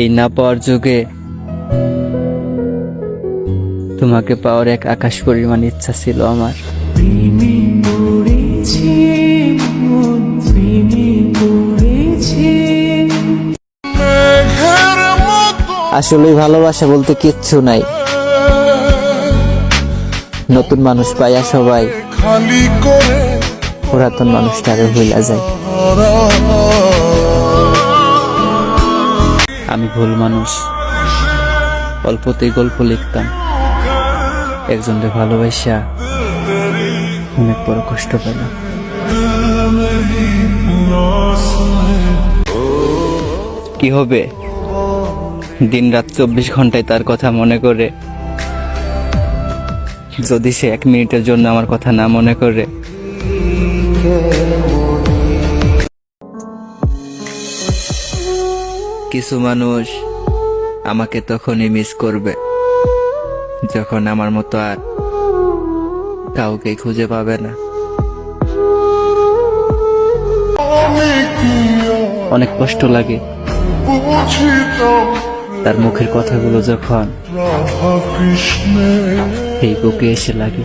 এই না পাওয়ার যুগে তোমাকে পাওয়ার এক আকাশ পরিমাণ ইচ্ছা ছিল আমার। আসলে ভালোবাসা বলতে কিচ্ছু নাই। নতুন মানুষ পাইয়া সবাই পুরাতন মানুষটারে ভুলা যায়। আমি ভুল মানুষ। অল্পতেই গল্প লিখতাম। একজনকে ভালোবাসা, অনেক বড় কষ্ট পেলাম। কি হবে? দিন রাত চব্বিশ ঘন্টায় তার কথা মনে করে। যদি সে এক মিনিটের জন্য আমার কথা না মনে করে। কিছু মানুষ আমাকে তখনই মিস করবে, যখন আমার মতো আর কাউকে খুঁজে পাবে না। অনেক কষ্ট লাগে তার মুখের কথাগুলো যখন এই বুকে এসে লাগে।